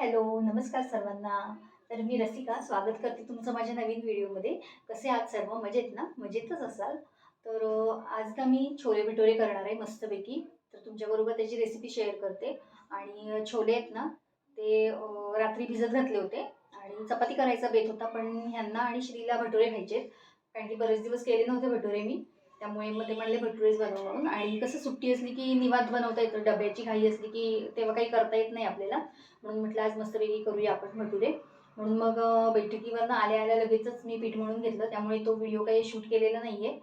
Hello नमस्कार सर्वांना. तर मी रसिका स्वागत करते तुमचं माझ्या नवीन व्हिडिओमध्ये. कसे आहात सर्व? मजेत ना? मजेतच असाल? तर आज ना मी छोले भटोरे करणार आहे मस्तपैकी. तर तुमच्याबरोबर त्याची रेसिपी शेअर करते. आणि छोले आहेत ना ते रात्री भिजत घातले होते. आणि चपाती करायचा बेत होता पण ह्यांना आणि श्रीला भटुरे खायचे कारण की बरेच दिवस केले नव्हते भटोरे मी. त्यामुळे मग ते म्हणले भटुरेच बनव म्हणून. आणि कसं सुट्टी असली की निवांत बनवता येतं. डब्याची घाई असली की तेव्हा काही करता येत नाही आपल्याला. म्हणून म्हटलं आज मस्तपैकी करूया आपण भटुरे. म्हणून मग बैठकीवरनं आल्या आल्या लगेचच मी पीठ म्हणून घेतलं. त्यामुळे तो व्हिडिओ काही शूट केलेला नाही आहे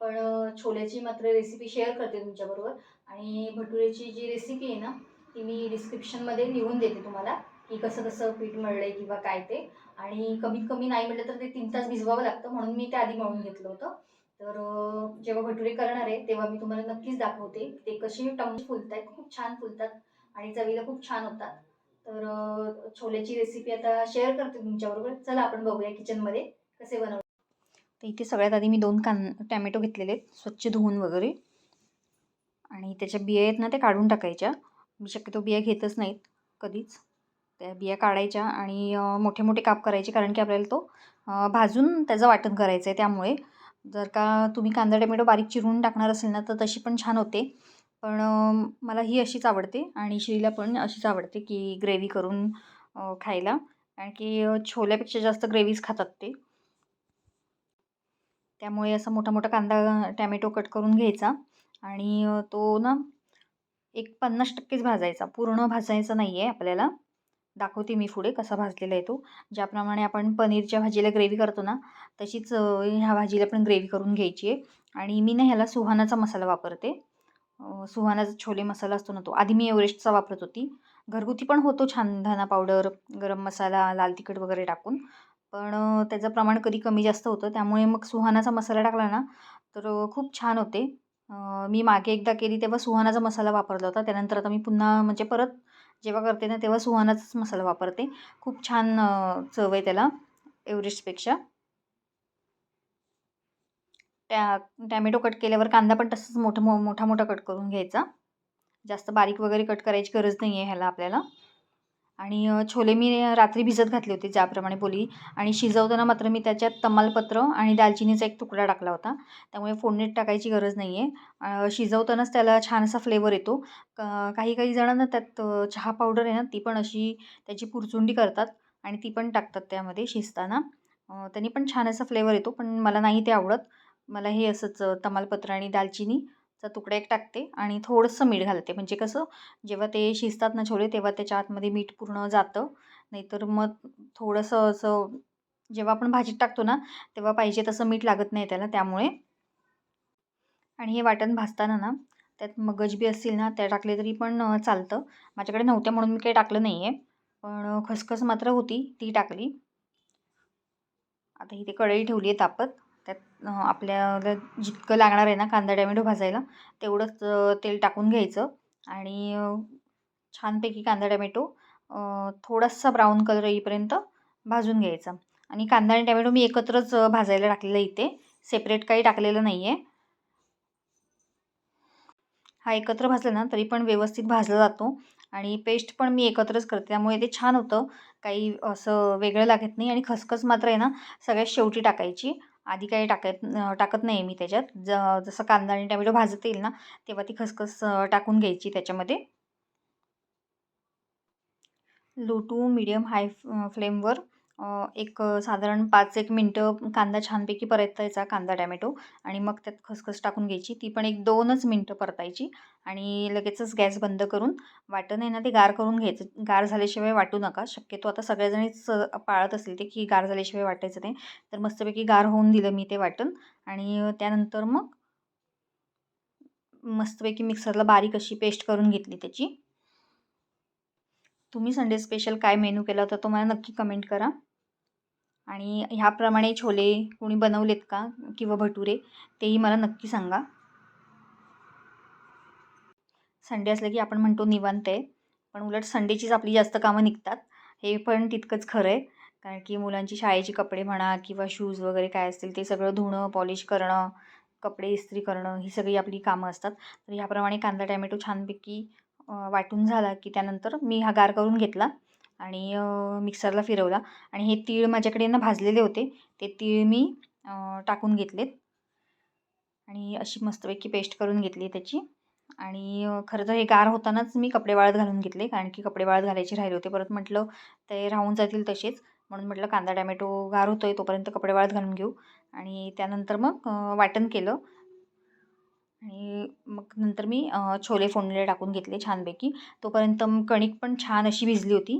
पण छोल्याची मात्र रेसिपी शेअर करते तुमच्याबरोबर आणि भटुरेची जी रेसिपी आहे ना ती मी डिस्क्रिप्शनमध्ये लिहून देते तुम्हाला की कसं कसं पीठ मळलं आहे किंवा काय ते. आणि कमीत कमी नाही म्हटलं तर ते तीन तास भिजवावं लागतं. म्हणून मी ते आधी मळून घेतलं होतं. तर जेव्हा भटुरे करणार आहे तेव्हा मी तुम्हाला नक्कीच दाखवते. ते कसे टम फुलत आहेत खूप छान फुलतात आणि चवीला खूप छान होतात. तर छोल्याची रेसिपी आता शेअर करते तुमच्याबरोबर. चला आपण बघूया किचनमध्ये कसे बनव तर इथे सगळ्यात आधी मी दोन कान टॅमॅटो घेतलेले आहेत. स्वच्छ धुवून वगैरे. आणि त्याच्या बिया आहेत ना त्या काढून टाकायच्या. मी शक्यतो बिया घेतच नाहीत कधीच. त्या बिया काढायच्या आणि मोठे मोठे काप करायचे कारण की आपल्याला तो भाजून त्याचं वाटण करायचं आहे त्यामुळे. जर का तुम्ही कांदा टमॅटो बारीक चिरून टाकणार असेल ना तर तशी पण छान होते. पण मला ही अशीच आवडते आणि श्रीला पण अशीच आवडते की ग्रेव्ही करून खायला. कारण की छोल्यापेक्षा जास्त ग्रेव्हीज खातात ते. त्यामुळे असा मोठा मोठा कांदा टॅमॅटो कट करून घ्यायचा आणि तो ना एक पन्नास टक्केच भाजायचा. पूर्ण भाजायचा नाही आहे आपल्याला. दाखवते मी पुढे कसा भाजलेला येतो ज्याप्रमाणे आपण पनीरच्या भाजीला ग्रेव्ही करतो ना तशीच ह्या भाजीला पण ग्रेव्ही करून घ्यायची आहे. आणि मी ना ह्याला सुहानाचा मसाला वापरते. सुहानाचा छोले मसाला असतो ना तो आधी मी एव्हरेस्टचा वापरत होती. घरगुती पण होतो छान धना पावडर गरम मसाला लाल तिखट वगैरे टाकून. पण त्याचं प्रमाण कधी कमी जास्त होतं त्यामुळे मग सुहानाचा मसाला टाकला ना तर खूप छान होते. मी मागे एकदा केली तेव्हा सुहानाचा मसाला वापरला होता त्यानंतर आता मी पुन्हा म्हणजे परत जेव्हा करते ना तेव्हा सुहानाचाच मसाला वापरते. खूप छान चव आहे त्याला एव्हरेस्टपेक्षा. त्या टॅमॅटो कट केल्यावर कांदा पण तसंच मोठं मो मोठा मोठा कट करून घ्यायचा. जास्त बारीक वगैरे कट करायची गरज नाही आहे ह्याला आपल्याला. आणि छोले मी रात्री भिजत घातले होते ज्याप्रमाणे बोली आणि शिजवताना मात्र मी त्याच्यात तमालपत्र आणि दालचिनीचा एक तुकडा टाकला होता. त्यामुळे फोडणीत टाकायची गरज नाही आहे शिजवतानाच त्याला छान असा फ्लेवर येतो. क- काही काही जणांना त्यात चहा पावडर आहे ना ती पण अशी त्याची पुरचुंडी करतात आणि ती पण टाकतात त्यामध्ये शिजताना. त्यांनी पण छान असा फ्लेवर येतो पण मला नाही ते आवडत. मला हे असंच तमालपत्र आणि दालचिनी चा तुकडा एक टाकते आणि थोडंसं मीठ घालते. म्हणजे कसं जेव्हा ते शिजतात ना छोले तेव्हा त्याच्या आतमध्ये मीठ पूर्ण जातं. नाहीतर मग थोडंसं असं जेव्हा आपण भाजीत टाकतो ना तेव्हा पाहिजे तसं मीठ लागत नाही त्याला. त्यामुळे आणि हे वाटण भाजताना ना त्यात मगज बी असतील ना त्या टाकले तरी पण चालतं. माझ्याकडे नव्हत्या म्हणून मी काही टाकलं नाही आहे पण खसखस मात्र होती ती टाकली. आता इथे कढई ठेवली आहे तापत. त्यात आपल्याला जितकं लागणार आहे ना कांदा टॅमॅटो भाजायला तेवढंच तेल टाकून घ्यायचं. आणि छानपैकी कांदा टॅमॅटो थोडासा ब्राऊन कलर येईपर्यंत भाजून घ्यायचा. आणि कांदा आणि टॅमॅटो मी एकत्रच भाजायला टाकलेलं इथे. सेपरेट काही टाकलेलं नाही आहे हा एकत्र भाजला ना तरी पण व्यवस्थित भाजला जातो. आणि पेस्ट पण मी एकत्रच करते. त्यामुळे ते छान होतं. काही असं वेगळं लागत नाही. आणि खसखस मात्र आहे ना सगळ्यात शेवटी टाकायची. आधी काही टाकत टाकत नाही मी त्याच्यात. ज जसं कांदा आणि टॅमॅटो भाजत येईल ना तेव्हा ती खसखस टाकून घ्यायची त्याच्यामध्ये. लो टू मिडियम हाय फ्लेमवर एक साधारण पाच एक मिनटं कांदा छानपैकी परतायचा कांदा टॅमॅटो आणि मग त्यात खसखस टाकून घ्यायची. ती पण एक दोनच मिनटं परतायची आणि लगेचच गॅस बंद करून वाटण आहे ना ते गार करून घ्यायचं. गार झाल्याशिवाय वाटू नका. शक्यतो आता सगळ्याजणीच पाळत असेल ते की गार झाल्याशिवाय वाटायचं ते तर मस्तपैकी गार होऊन दिलं मी ते वाटण आणि त्यानंतर मग मस्तपैकी मिक्सरला बारीक अशी पेस्ट करून घेतली त्याची. तुम्ही संडे स्पेशल काय मेनू केला होता तो मला नक्की कमेंट करा. आणि ह्याप्रमाणे छोले कोणी बनवलेत का? किंवा भटुरे? तेही मला नक्की सांगा. संडे असलं की आपण म्हणतो निवांत आहे. पण उलट संडेचीच आपली जास्त कामं निघतात. हे पण तितकंच खरं आहे. कारण की मुलांची शाळेची कपडे म्हणा किंवा शूज वगैरे काय असतील ते सगळं धुणं पॉलिश करणं कपडे इस्त्री करणं ही सगळी आपली कामं असतात. तर ह्याप्रमाणे कांदा टॅमॅटो छानपैकी वाटून झाला की त्यानंतर मी हा गार करून घेतला. आणि मिक्सरला फिरवला आणि हे तीळ माझ्याकडे ना भाजलेले होते. ते तीळ मी टाकून घेतलेत. आणि अशी मस्तपैकी पेस्ट करून घेतली त्याची. आणि खरं तर हे गार होतानाच मी कपडे वाळत घालून घेतले कारण की कपडे वाळत घालायचे राहिले होते. परत म्हटलं ते राहून जातील तसेच. म्हणून म्हटलं कांदा टॅमॅटो गार होतो आहे तोपर्यंत कपडे वाळत घालून घेऊ. आणि त्यानंतर मग वाटण केलं. आणि मग नंतर मी छोले फोडणीला टाकून घेतले छानपैकी. तोपर्यंत कणिक पण छान अशी भिजली होती.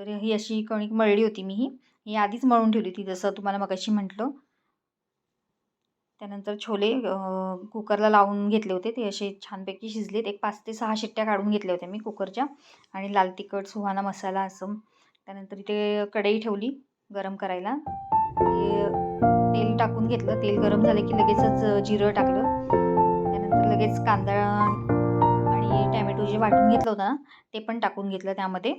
तर ही अशी कणिक मळली होती मी ही ही आधीच मळून ठेवली होती जसं तुम्हाला मगाशी म्हटलं. त्यानंतर छोले कुकरला लावून घेतले होते. ते असे छानपैकी शिजलेत. एक पाच ते सहा शिट्ट्या काढून घेतल्या होत्या मी कुकरच्या. आणि लाल तिखट सुहाना मसाला असं. त्यानंतर इथे कढई ठेवली गरम करायला. तेल टाकून घेतलं. तेल गरम झालं की लगेचच जिरं टाकलं. त्यानंतर लगेच कांदा आणि टॅमॅटो जे वाटून घेतलं होतं ना ते पण टाकून घेतलं त्यामध्ये.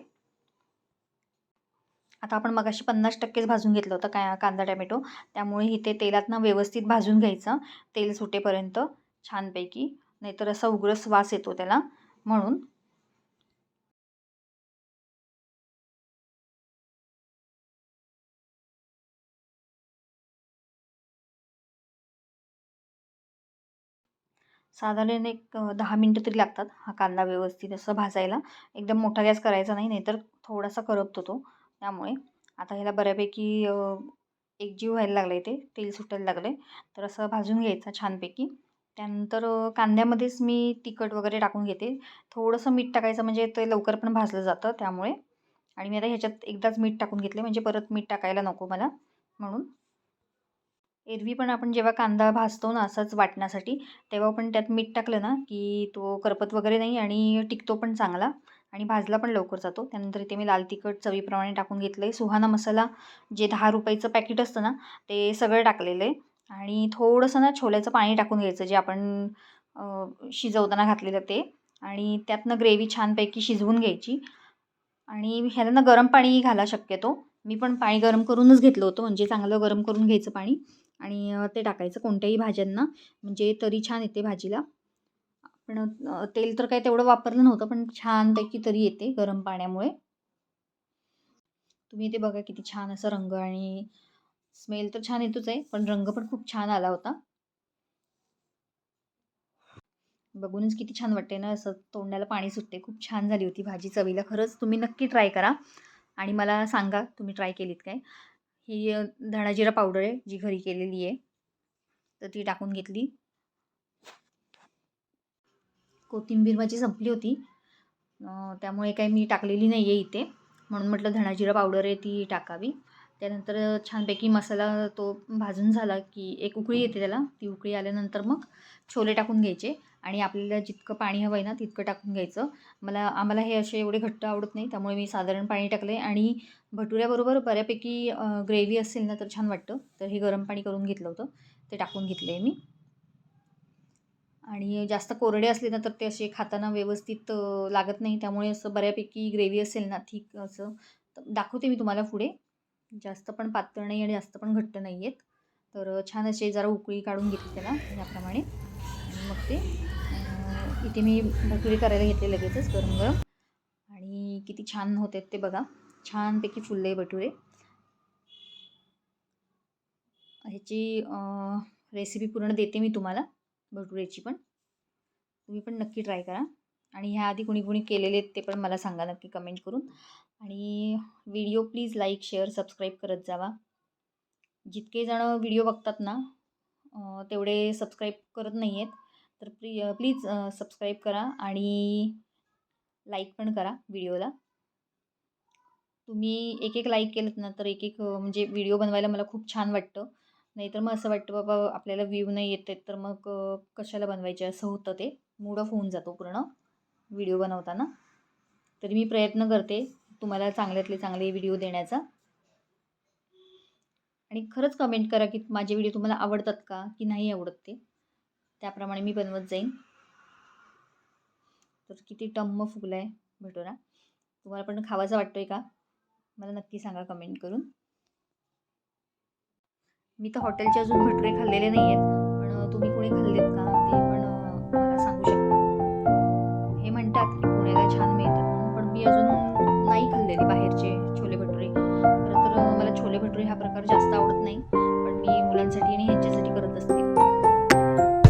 आता आपण मगाशी पन्नास टक्केच भाजून घेतलं होतं काय कांदा टॅमॅटो. त्यामुळे इथे तेलातनं व्यवस्थित भाजून घ्यायचं. तेल सुटेपर्यंत छानपैकी. नाहीतर असा उग्र वास येतो त्याला. म्हणून साधारण एक दहा मिनटं तरी लागतात हा कांदा व्यवस्थित असं भाजायला. एकदम मोठा गॅस करायचा नाही नाहीतर थोडासा करपतो तो. त्यामुळे आता ह्याला बऱ्यापैकी एकजीव व्हायला लागलं आहे ते तेल सुटायला लागलं आहे तर असं भाजून घ्यायचं छानपैकी. त्यानंतर कांद्यामध्येच मी तिखट वगैरे टाकून घेते. थोडंसं मीठ टाकायचं म्हणजे ते लवकर पण भाजलं जातं त्यामुळे. आणि मी आता ह्याच्यात एकदाच मीठ टाकून घेतले म्हणजे परत मीठ टाकायला नको मला. म्हणून. एरवी पण आपण जेव्हा कांदा भाजतो ना असाच वाटण्यासाठी तेव्हा पण त्यात मीठ टाकलं ना की तो करपत वगैरे नाही आणि टिकतो पण चांगला. आणि भाजला पण लवकर जातो. त्यानंतर इथे मी लाल तिखट चवीप्रमाणे टाकून घेतलं आहे सुहाना मसाला जे दहा रुपयाचं पॅकेट असतं ना ते सगळं टाकलेलं आहे. आणि थोडंसं ना छोल्याचं पाणी टाकून घ्यायचं जे आपण शिजवताना घातलेलं ते. आणि त्यातनं ग्रेव्ही छानपैकी शिजवून घ्यायची. आणि ह्याला ना गरम पाणी घाला शक्यतो. मी पण पाणी गरम करूनच घेतलं होतं म्हणजे चांगलं गरम करून घ्यायचं पाणी. आणि ते टाकायचं कोणत्याही भाज्यांना. म्हणजे तरी छान येते भाजीला. पण तेल तर काही तेवढं वापरलं नव्हतं पण छानपैकी तरी येते गरम पाण्यामुळे. तुम्ही ते बघा किती छान असं रंग आणि स्मेल तर छान येतोच आहे पण रंग पण खूप छान आला होता. बघूनच किती छान वाटते ना असं तोंडाला पाणी सुटते खूप छान झाली होती भाजी चवीला. खरंच तुम्ही नक्की ट्राय करा आणि मला सांगा तुम्ही ट्राय केलीत काय? ही धणाजिरा पावडर आहे जी घरी केलेली आहे. तर ती टाकून घेतली. कोथिंबीर माझी संपली होती. त्यामुळे काही मी टाकलेली नाही आहे इथे. म्हणून म्हटलं धणाजिरा पावडर आहे ती टाकावी. त्यानंतर छानपैकी मसाला तो भाजून झाला की एक उकळी येते त्याला. ती उकळी आल्यानंतर मग छोले टाकून घ्यायचे आणि आपल्याला जितकं पाणी हवं आहे ना तितकं टाकून घ्यायचं. मला आम्हाला हे असे एवढे घट्ट आवडत नाही त्यामुळे मी साधारण पाणी टाकले आणि भटुऱ्याबरोबर बऱ्यापैकी ग्रेव्ही असेल ना तर छान वाटतं. तर हे गरम पाणी करून घेतलं होतं. ते टाकून घेतलं आहे मी. आणि जास्त कोरडे असले ना तर ते असे खाताना व्यवस्थित लागत नाही. त्यामुळे असं बऱ्यापैकी ग्रेव्ही असेल ना ठीक असं. दाखवते मी तुम्हाला पुढे. जास्त पण पातळ नाही आणि जास्त पण घट्ट नाही आहेत तर छान असे जरा उकळी काढून घेतली त्याला याप्रमाणे. आणि मग ते इथे मी भटुरी करायला घेतले लगेचच गरम गरम. आणि किती छान होते ते बघा. छानपैकी फुलले भटुरे. ह्याची रेसिपी पूर्ण देते मी तुम्हाला. भटुरेची पण. तुम्ही पण नक्की ट्राय करा. आणि ह्या आधी कुणी कुणी केलेले आहेत ते पण मला सांगा नक्की कमेंट करून. आणि video please like share subscribe करत जावा. जितके जणं व्हिडिओ बघतात ना तेवढे सबस्क्राईब करत नाही आहेत. तर प्ली प्लीज सबस्क्राईब करा आणि लाईक पण करा व्हिडिओला तुम्ही एक एक लाईक केलं ना तर एक एक म्हणजे व्हिडिओ बनवायला मला खूप छान वाटतं. नाहीतर मग असं वाटतं बाबा आपल्याला व्ह्यू नाही येत आहेत तर मग कशाला बनवायचे? असं होतं ते. मूड ऑफ होऊन जातो पूर्ण व्हिडिओ बनवताना. तरी मी प्रयत्न करते तुम्हाला चांगल्यातले चांगले व्हिडिओ देण्याचा. आणि खरंच कमेंट करा की माझे व्हिडिओ तुम्हाला आवडतात का की नाही आवडत ते. त्याप्रमाणे मी बनवत जाईन. तर किती टम्म फुगला आहे भटोरा तुम्हाला पण खावासा वाटतो आहे का? मला नक्की सांगा कमेंट करून. मी तर हॉटेलचे अजून भटुरे खाल्लेले नाही आहेत पण तुम्ही कोणी खाल्लेत का? ते पण मला सांगू शकता. हे म्हणतात की पुण्याला छान मिळतात पण मी अजून नाही खाल्ले खाल्लेले बाहेरचे छोले भटुरे. खरं तर मला छोले भटुरे हा प्रकार जास्त आवडत नाही पण मी मुलांसाठी आणि ह्यांच्यासाठी करत असते.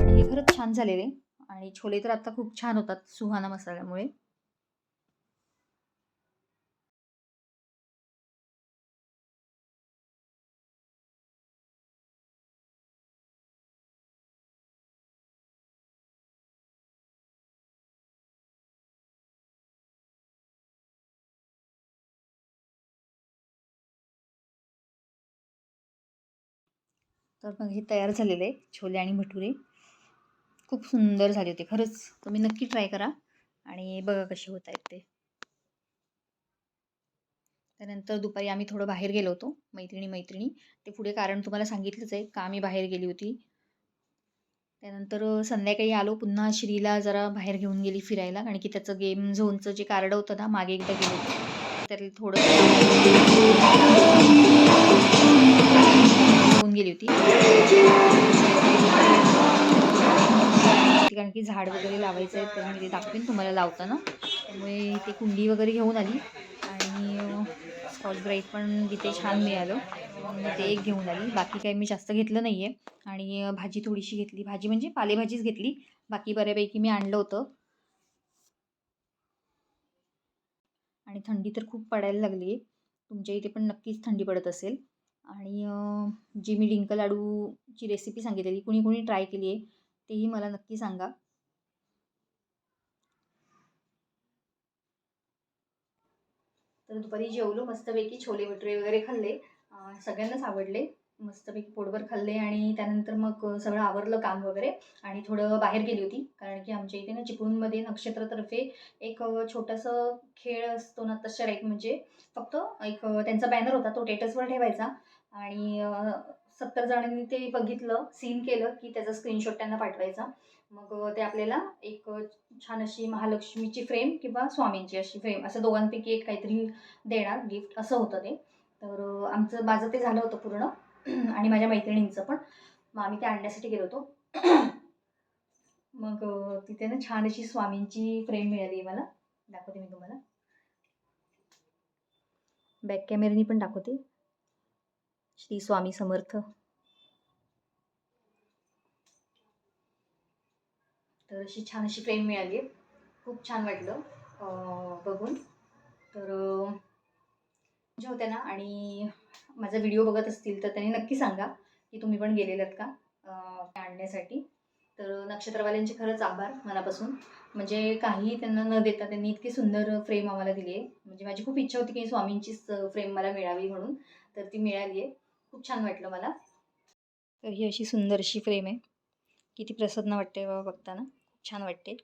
आणि हे खरंच छान झालेले. आणि छोले तर आता खूप छान होतात सुहाना मसाल्यामुळे. तर मग हे तयार झालेलं आहे छोले आणि भटुरे. खूप सुंदर झाले होते खरंच. तुम्ही नक्की ट्राय करा आणि बघा कसे होत आहेत ते. त्यानंतर दुपारी आम्ही थोडं बाहेर गेलो होतो मैत्रिणी मैत्रिणी. ते पुढे कारण तुम्हाला सांगितलंच आहे का आम्ही बाहेर गेली होती. त्यानंतर संध्याकाळी आलो पुन्हा श्रीला जरा बाहेर घेऊन गेली फिरायला कारण की त्याचं गेम झोनचं जे कार्ड होतं ना मागे एकदा गेलो होतं. त्यातलं थोडं ते की झाड वगैरे लावायचं आहे तर मी ते दाखवेन तुम्हाला लावताना. त्यामुळे ते कुंडी वगैरे घेऊन आली आणि स्कॉच ब्राईट पण तिथे छान मिळालं. मग ते एक घेऊन आली. बाकी काही मी जास्त घेतलं नाही आहे आणि भाजी थोडीशी घेतली. भाजी म्हणजे पालेभाजीच घेतली. बाकी बऱ्यापैकी मी आणलं होतं. आणि थंडी तर खूप पडायला लागली आहे. तुमच्या इथे पण नक्कीच थंडी पडत असेल. आणि जी मी डिंक लाडूची रेसिपी सांगितलेली कुणी कुणी ट्राय केली आहे तेही मला नक्की सांगा. तर दुपारी जेवलो मस्तपैकी छोले भटुरे वगैरे खाल्ले. सगळ्यांनाच आवडले. मस्तपैकी पोटभर खाल्ले आणि त्यानंतर मग सगळं आवरलं काम वगैरे आणि थोडं बाहेर गेली होती. कारण की आमच्या इथे ना चिपळूणमध्ये नक्षत्रातर्फे एक छोटंसं खेळ असतो ना तशा एक म्हणजे. फक्त एक त्यांचा बॅनर होता तो टेटसवर ठेवायचा. आणि सत्तर जणांनी ते बघितलं सीन केलं की त्याचा स्क्रीनशॉट त्यांना पाठवायचा. मग ते आपल्याला एक छान अशी महालक्ष्मीची फ्रेम किंवा स्वामींची अशी फ्रेम असं दोघांपैकी एक काहीतरी देणार गिफ्ट असं होतं ते. तर आमचं माझं ते झालं होतं पूर्ण. आणि माझ्या मैत्रिणींचं पण. मग आम्ही ते आणण्यासाठी गेलो होतो. मग तिथे ना छान अशी स्वामींची फ्रेम मिळाली मला. दाखवते मी तुम्हाला. बॅक कॅमेऱ्यानी पण दाखवते. श्री स्वामी समर्थ. तर अशी छान अशी फ्रेम मिळाली. आहे खूप छान वाटलं बघून. तर जे होत्या ना आणि माझा व्हिडिओ बघत असतील तर त्यांनी नक्की सांगा की तुम्ही पण गेलेलात का आणण्यासाठी. तर नक्षत्रवाल्यांचे खरंच आभार मनापासून. म्हणजे काही त्यांना न देता त्यांनी इतकी सुंदर फ्रेम आम्हाला दिली आहे. म्हणजे माझी खूप इच्छा होती की स्वामींचीच फ्रेम मला मिळावी म्हणून तर ती मिळाली आहे. खूप छान वाटलं मला. तर ही अशी सुंदर अशी फ्रेम आहे. किती प्रसन्न वाटते बाबा बघताना. छान वाटते.